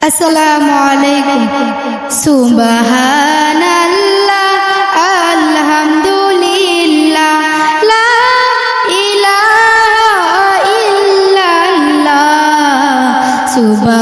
আসসালামু আলাইকুম। সুবহানাল্লাহ আলহামদুলিল্লাহ লা ইলাহা ইল্লাল্লাহ। সুবহান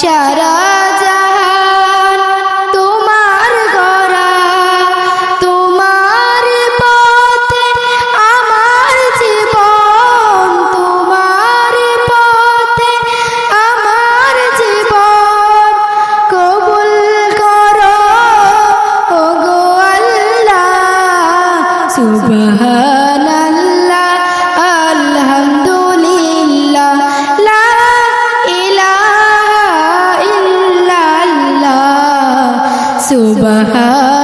সারা জাহান, তোমার গড়া, তোমার পথে আমার জীবন, তোমার পথে আমার জীবন। কবুল করো ও গো আল্লাহ, সুবহান সুবাহা